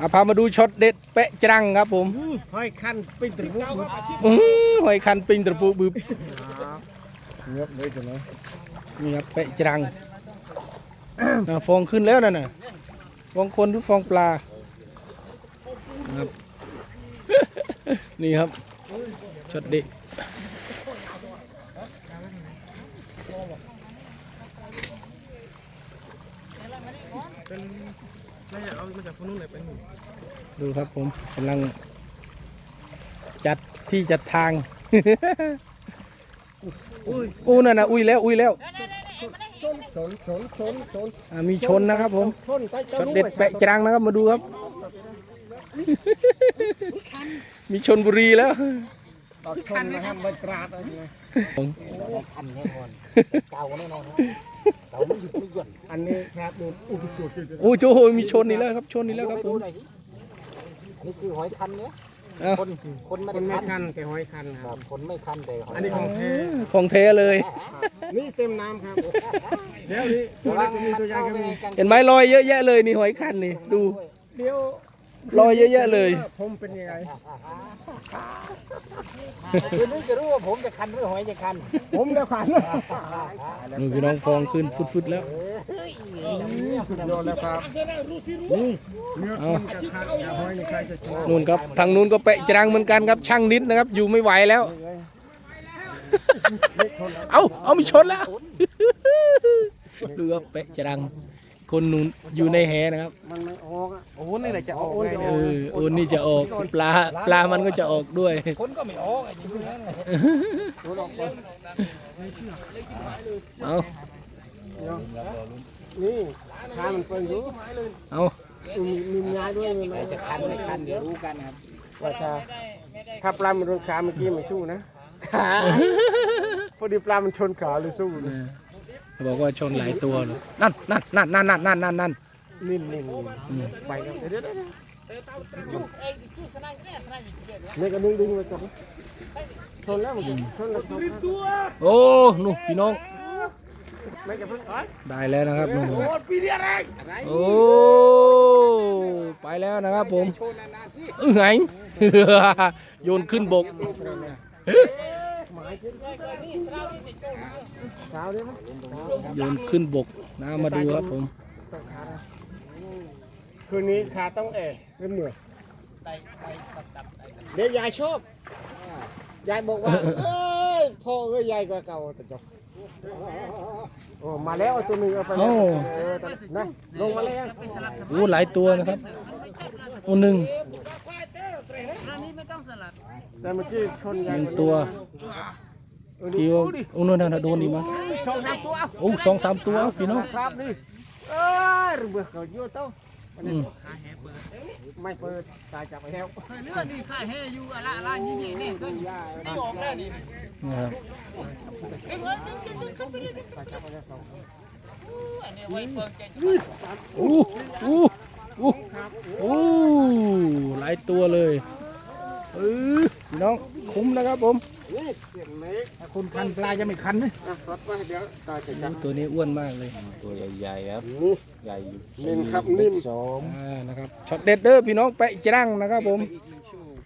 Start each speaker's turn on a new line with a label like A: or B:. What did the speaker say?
A: อะพามาดูช็อตเด็ดเป๊ะจรังครับผม
B: ห้อยคันเป็นตะบุก
A: อื้อหอยคันปิงตะปูบึบ
B: เงียบเลยจังเลย
A: นี่ครับเป๊ะจรังอะฟองขึ้นแล้วนั่นน่ะฟองคนหรือฟองปลาครับนี่ครับช็อตเด็ด
B: น่าจะเอามาจากคนนู้นเลยไปหนึ่ง
A: ดูครับผมกำลัง จัดที่จัดทางอู้นั่นนะอุ้ยแล้วอุ้ยแล้ว
B: ชนชนชนชนชน
A: อะมีชนนะครับ ผม
B: ชนไป
A: ช็อตเด็ดแปะจรังนะครับมาดูครับ มีชนบุรีแล้ว
B: ตอดชนนะครับใบตราดอะไรนะ
C: อันแน่นอนเก่าแน่นอน เก่าไม่หยุดไม่หย่อน
B: อันนี้ครับโดนอุปจุดจุด
A: โอ้โจมีชนนี่แล้วครับ ชนนี่แล้วครับผม
C: หน่อยสินี่คือหอยคันเนี้ย
A: เอ้า
C: คนคนไม่
B: คน
C: ได้
B: ไม่
C: คัน
B: คันแต่ห้อยคันค
C: ค
B: รั
C: รั
B: บบ
C: คนไม่คันแต่หอย
B: อันนี้ของแท้
A: ของแท้เลย
B: นี่เต็มน้ำครับเดี๋ยวนี้ตัว
C: ระ
B: เล็
C: วั
B: ก
C: ง
B: จะมี
C: มัน
B: ตัวใหญ่
C: เข้า
B: ก็
C: ไป
B: มี
C: ในกาง
A: เห็นไหมรอยเยอะแยะเลยนี่หอยคันนี่ดู
B: เดี๋ยว
A: รอยเยอะแยะเลย
B: ผมเป็นยังไง
C: คือนึกจะรู้ว่าผมจะคันหรือหอยจะคัน
B: ผมเดี๋ยวขัน
A: นี่พี่น้องฟองขึ้นฟุดๆแล้ว
B: สุดยอดแล้วครับนี่เนื้อคนจะคันจะห้อยนี่ใครจะชอบ
A: นู่นครับทางนู้นก็แปะจรังเหมือนกันครับ ช่างนิดนะครับ อยู่ไม่ไหวแล้ว เอาเอามีชนแล้วดูครับแปะจรัง คนนู้นอยู่ในแหนะครับ
B: มันไม่ออกอะ
C: โอ้นี่แหละจะออก
A: เออโอ้นี่จะออกปลาปลามันก็จะออกด้วย
C: คนก็ไม่ออกไอ้นี่นั่นแหละ
A: เอา
B: นี่ขามันเปิดอยู่
A: เอา
B: มีมีย้ายด้วยมีไหม
C: จะคันไม่คันเดี๋ยวรู้กันครับ
B: ว่าถ้าถ้าปลามันโดนขาเมื่อกี้ไม่สู้นะขาพอดีปลามันชนขาเลยสู้เลย
A: บอกว่าชนหลายตัวเลยนั่นนั่นนั่นนั่นนั่นนั่นนั่นนิ่
B: มนิ่ไปกันเดี๋ยวเดี๋ยวนี่ก็ดึงดึงไปก่อนชนแล้วมึงชนแล้ว
A: โอ้หนูพี่น้อง
B: ได้
A: แล้วนะครับนุ่มโอ้ไปแล้วนะครับผมเอ้ยโยนขึ้นบก โยนขึ้นบกนะมาดูครับผม
B: คืนนี้ขาต้องเอ๋เริ่มเหนื่อยเดี๋ยวยายชอบยายบอกว่าเอ้ยพ่อเอ้ยใหญ่กว่าเก่าแต่จบโอ้มาแล้วเอาตัวหนึงเอาไปแล้วเออนะลงมาแล้ว
A: โอ้หลายตัวนะครับโอ้หนึ่ง
B: แต่เมื่อกี้ชน
A: ห
B: ยาย
A: นึ่งตัว
B: เออ
A: ที่
B: นี่
A: ว่าโอ้นู่นน่ะโดนอีกมั้ง
B: สองสามตัวเอา
A: โอ้สองสามตัวพี่น้อง
B: ครับนี่เอ้ยเบื่อเขาเยอะเต้า
A: อืม
B: ไม่เปิดตายจับไปแล้ว
D: เรื่องนี้ข้าแห่อยู่อะละละยี่นี่นี่ก็นี่ออกแล้วนี่
A: นะครับ
B: ตายจับไปแล้วสอง
D: อันนี้ไว้เปิดใจ
A: โอ้โอ้โอ้โอ้หลายตัวเลย เออพี่น้องคุ้มนะครับผม
B: นี่เสียงเมฆ
A: คนคันปลาจะไม่คันนะ
B: อะสดไปเดี๋ยวตายจะจับ
A: ตัวนี้อ้วนมากเลย
C: ตัวใหญ่ๆครับ
B: นี่
C: ใหญ่
B: นิ่มครับนิ่ม
C: สอง
A: อ่านะครับช็อตเด็ดเด้อพี่น้องแปะจรังนะครับผม